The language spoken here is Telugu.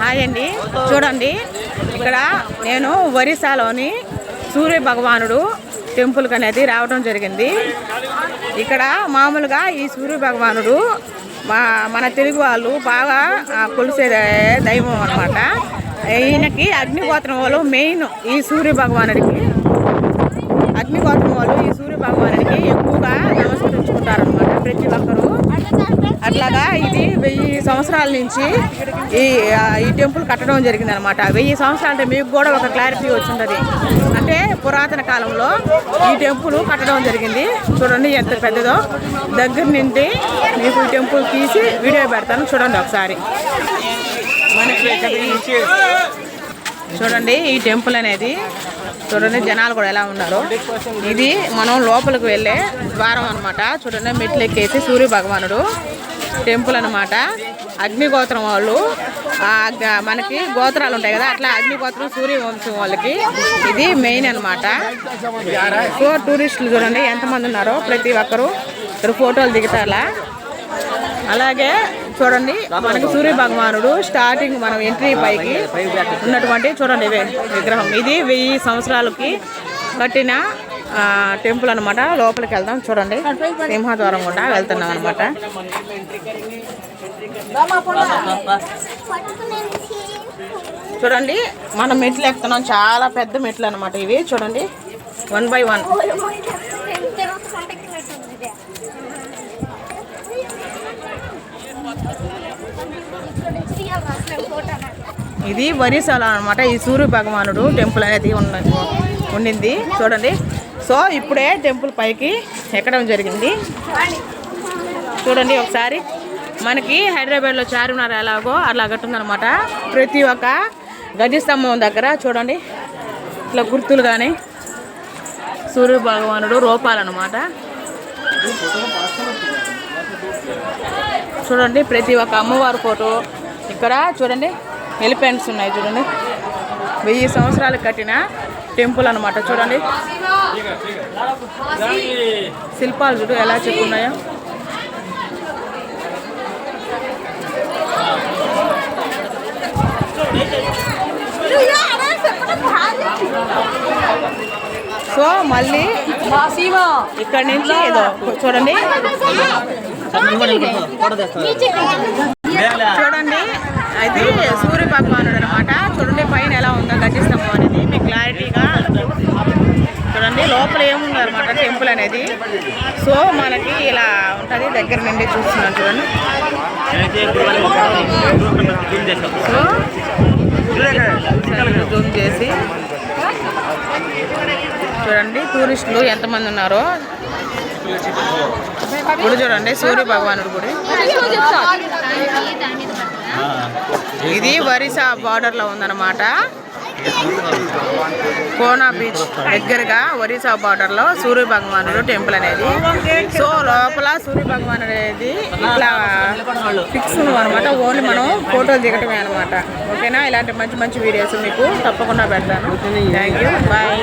హాయ్ అండి. చూడండి. ఇక్కడ నేను ఒరిస్సాలోని సూర్య భగవానుడు టెంపుల్కి అనేది రావడం జరిగింది. ఇక్కడ మామూలుగా ఈ సూర్య భగవానుడు మా మన తెలుగు వాళ్ళు బాగా కొలిసే దైవం అనమాట ఈయనకి అగ్నిగోత్రం వాళ్ళు మెయిన్ ఈ సూర్య భగవానుడికి. అగ్నిగోత్రం వాళ్ళు ఈ సూర్య భగవానుడికి ఎక్కువగా నమస్కరించుకుంటారనమాట ప్రతి ఒక్కరూ. అట్లాగా ఇది వెయ్యి సంవత్సరాల నుంచి ఈ ఈ టెంపుల్ కట్టడం జరిగింది అనమాట వెయ్యి సంవత్సరాలు అంటే మీకు కూడా ఒక క్లారిటీ వచ్చింటుంది. అంటే పురాతన కాలంలో ఈ టెంపుల్ కట్టడం జరిగింది. చూడండి ఎంత పెద్దదో. దగ్గర నుండి మీకు ఈ టెంపుల్ తీసి వీడియో పెడతాను. చూడండి ఒకసారి. మనకి చూడండి ఈ టెంపుల్ అనేది. చూడండి జనాలు కూడా ఎలా ఉన్నారు. ఇది మనం లోపలికి వెళ్ళే ద్వారం అన్నమాట. చూడండి మెట్లు ఎక్కేసి సూర్య భగవానుడు టెంపుల్ అన్నమాట. అగ్నిగోత్రం వాళ్ళు ఆ గ- మనకి గోత్రాలు ఉంటాయి కదా అట్లా అగ్నిగోత్రం సూర్యవంశం వాళ్ళకి ఇది మెయిన్ అన్నమాట. సో టూరిస్టులు చూడండి ఎంతమంది ఉన్నారో ప్రతి ఒక్కరు. ఇక్కడ ఫోటోలు దిగుతారా అలాగే చూడండి మనకి సూర్య భగవానుడు స్టార్టింగ్ మనం ఎంట్రీ పైకి ఉన్నటువంటి చూడండి ఇవే విగ్రహం. ఇది వెయ్యి సంవత్సరాలకి కట్టిన ఆ, టెంపుల్ అనమాట లోపలికి వెళ్దాం చూడండి. సింహద్వారం కూడా వెళ్తున్నాం అనమాట చూడండి మనం మెట్లు ఎక్కుతున్నాం. చాలా పెద్ద మెట్లు అనమాట ఇవి. చూడండి. వన్ బై వన్ ఇది వరిసాల అనమాట ఈ సూర్య భగవానుడు టెంపుల్ అనేది ఉన్న ఉండింది. చూడండి. సో ఇప్పుడే టెంపుల్ పైకి ఎక్కడం జరిగింది. చూడండి ఒకసారి. మనకి హైదరాబాద్లో చార్మినార్ ఎలాగో అలా కట్టుందనమాట ప్రతి ఒక్క గది స్తంభం దగ్గర చూడండి. ఇట్లా గుర్తులు కానీ సూర్య భగవానుడు రూపాలన్నమాట. చూడండి ప్రతి ఒక్క అమ్మవారి ఫోటో. ఇక్కడ చూడండి ఎలిఫెంట్స్ ఉన్నాయి చూడండి. వెయ్యి సంవత్సరాలు కట్టిన టెంపుల్ అన్నమాట చూడండి. శిల్పాలు చూడు ఎలా చెప్పున్నాయో. సో మళ్ళీ ఇక్కడ నుంచి ఏదో చూడండి. చూడండి అది సూర్య భగవానుడు అనమాట చూడండి పైన ఎలా ఉందో గచ్చిస్తాము అనేది. మీకు క్లారిటీగా చూడండి లోపల ఏముంది అనమాట టెంపుల్ అనేది. సో మనకి ఇలా ఉంటుంది దగ్గర నుండి చూస్తున్నాను చూడండి. సో జూమ్ చేసి టూరిస్టులు ఎంతమంది ఉన్నారో? గుడి చూడండి సూర్య భగవానుడు గుడి. ఇది ఒరిస్సా బార్డర్లో ఉందన్నమాట. కోనా బీచ్ దగ్గరగా ఒరిస్సా బార్డర్లో సూర్య భగవానుడు టెంపుల్ అనేది. సో లోపల సూర్య భగవానుడు అనేది ఇట్లా ఫిక్స్ అనమాట ఓన్లీ మనం ఫోటోలు దిగటమే అనమాట ఓకేనా? ఇలాంటి మంచి మంచి వీడియోస్ మీకు తప్పకుండా పెడతాను. Thank you bye